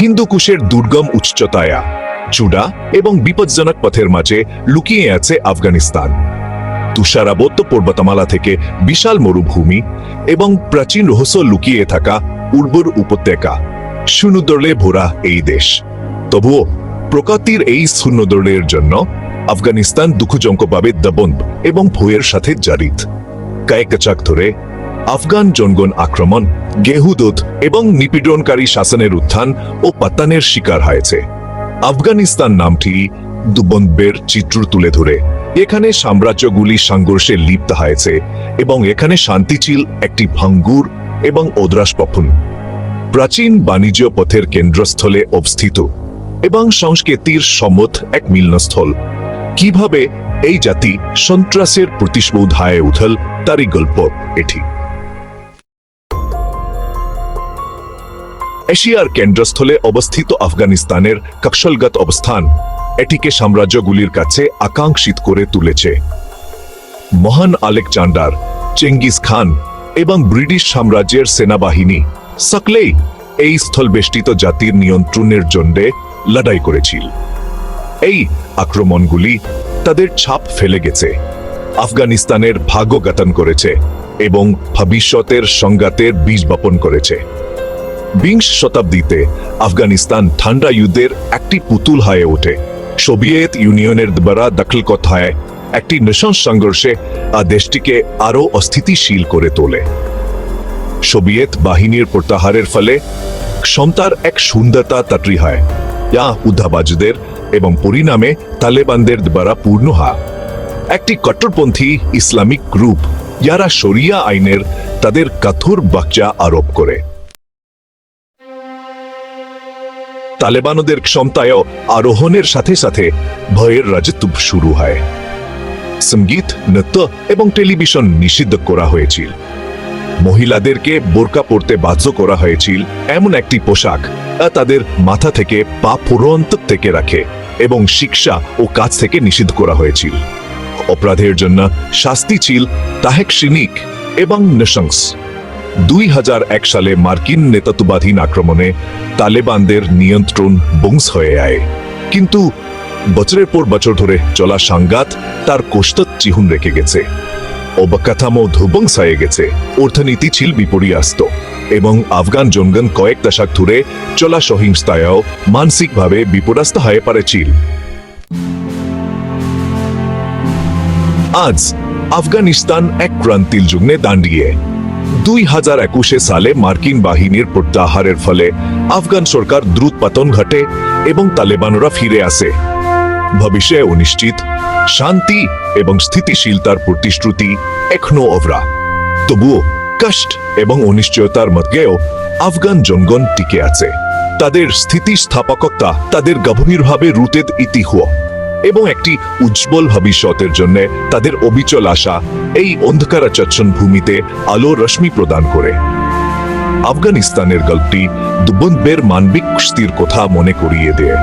হিন্দুকুশের দুর্গম উচ্চতায়া, চূড়া এবং বিপজ্জনক পথের মাঝে লুকিয়ে আছে আফগানিস্তান। তুষারাবত্ত পর্বতমালা থেকে বিশাল মরুভূমি এবং প্রাচীন রহস্য লুকিয়ে থাকা উর্বর উপত্যকা শূন্যদলে ভরা এই দেশ। তবুও প্রকৃতির এই শূন্যদলের জন্য আফগানিস্তান দুঃখজনকভাবে দবন্দ এবং ভয়ের সাথে জারিত। কয়েক দশক ধরে আফগান জনগণ আক্রমণ গেহুদুত এবং নিপীড়নকারী শাসনের উত্থান ও পতনের শিকার হয়েছে। আফগানিস্তান নামটি দুবন্দের চিত্র তুলে ধরে। এখানে সাম্রাজ্যগুলি সংঘর্ষে লিপ্ত হয়েছে এবং এখানে শান্তি ছিল একটি ভাঙ্গুর এবং ওদ্রাস পফন প্রাচীন বাণিজ্য পথের কেন্দ্রস্থলে অবস্থিত এবং সংস্কৃতির সম্মত এক মিলনস্থল। কীভাবে এই জাতি সন্ত্রাসের প্রতিশোধ হায় উঠল, তারই গল্প এটি। এশিয়ার কেন্দ্রস্থলে অবস্থিত আফগানিস্তানের কক্ষলগত অবস্থান। এটিকে সাম্রাজ্যগুলির কাছে আকাঙ্ক্ষিত করে তুলেছে। মহান আলেকজান্ডার চেঙ্গিস খান এবং ব্রিটিশ সাম্রাজ্যের সেনাবাহিনী সকলেই এই স্থলবেষ্টিত জাতির নিয়ন্ত্রণের জন্য লড়াই করেছিল। এই আক্রমণগুলি তাদের ছাপ ফেলে গেছে, আফগানিস্তানের ভাগ্য গঠন করেছে এবং ভবিষ্যতের সংঘাতের বীজ বপন করেছে। বিংশ শতাব্দীতে আফগানিস্তান ঠান্ডা যুদ্ধের একটি পুতুল হয়ে ওঠে। সোভিয়েত ইউনিয়নের দ্বারা দখল কথায় একটি নৃশংস সংঘর্ষে আ দেশটিকে আরও অস্থিতিশীল করে তোলে। সোভিয়েত বাহিনীর প্রত্যাহারের ফলে ক্ষমতার এক শূন্যতা তৈরি হয়। যা উদ্ধাবাজদের এবং পরিণামে তালেবানদের দ্বারা পূর্ণ হয় একটি কট্টরপন্থী ইসলামিক গ্রুপ, যারা শরিয়া আইনের তাদের কঠোর বাচ্চা আরোপ করে। তালেবানদের ক্ষমতায়ও আরোহণের সাথে সাথে ভয়ের রাজত্ব শুরু হয়। সংগীত, নৃত্য এবং টেলিভিশন নিষিদ্ধ করা হয়েছিল। মহিলাদেরকে বোরকা পরতে বাধ্য করা হয়েছিল এমন একটি পোশাক তাদের মাথা থেকে পা পুরন্ত থেকে রাখে এবং শিক্ষা ও কাজ থেকে নিষিদ্ধ করা হয়েছিল। অপরাধের জন্য শাস্তি ছিল তাহেক সিনিক এবং নৃশংস। দুই হাজার এক সালে মার্কিন নেতৃত্বাধীন আক্রমণে তালেবানদের নিয়ন্ত্রণ বংশ হয়ে আয়। কিন্তু বছরের পর বছর ধরে চলা সংঘাত তার কোষ্ঠ চিহুন রেখে গেছে। অবকাঠামো ধ্বংস হয়ে গেছে। অর্থনীতি ছিল বিপর্যস্ত এবং আফগান জনগণ কয়েক দশক ধরে চলা সহিংসতায়ও মানসিকভাবে বিপর্যস্ত হয়ে পড়েছিল আজ আফগানিস্তান এক ক্রান্তির যুগে দাঁড়িয়ে। দুই হাজার একুশে সালে মার্কিন বাহিনীর প্রত্যাহারের ফলে আফগান সরকার দ্রুত পতন ঘটে এবং তালেবানরা ফিরে আসে। ভবিষ্যে অনিশ্চিত শান্তি এবং স্থিতিশীলতার প্রতিশ্রুতি এখনও অভরা। তবুও কষ্ট এবং অনিশ্চয়তার মধ্যেও আফগান জনগণ টিকে আছে। তাদের স্থিতিস্থাপকতা, তাদের গভীরভাবে রুটেদ ইতিহ এবং একটি উজ্জ্বল ভবিষ্যতের জন্য তাদের অবিচল আশা এই অন্ধকারাচ্ছন্ন ভূমিতে আলো রশ্মি প্রদান করে। আফগানিস্তানের গল্পটি দুবন্দের মানবিক কুস্তির কথা মনে করিয়ে দেয়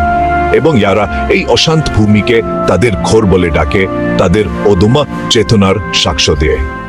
এবং যারা এই অশান্ত ভূমিকে তাদের ঘোর বলে ডাকে, তাদের অদমা চেতনার সাক্ষ্য দেয়।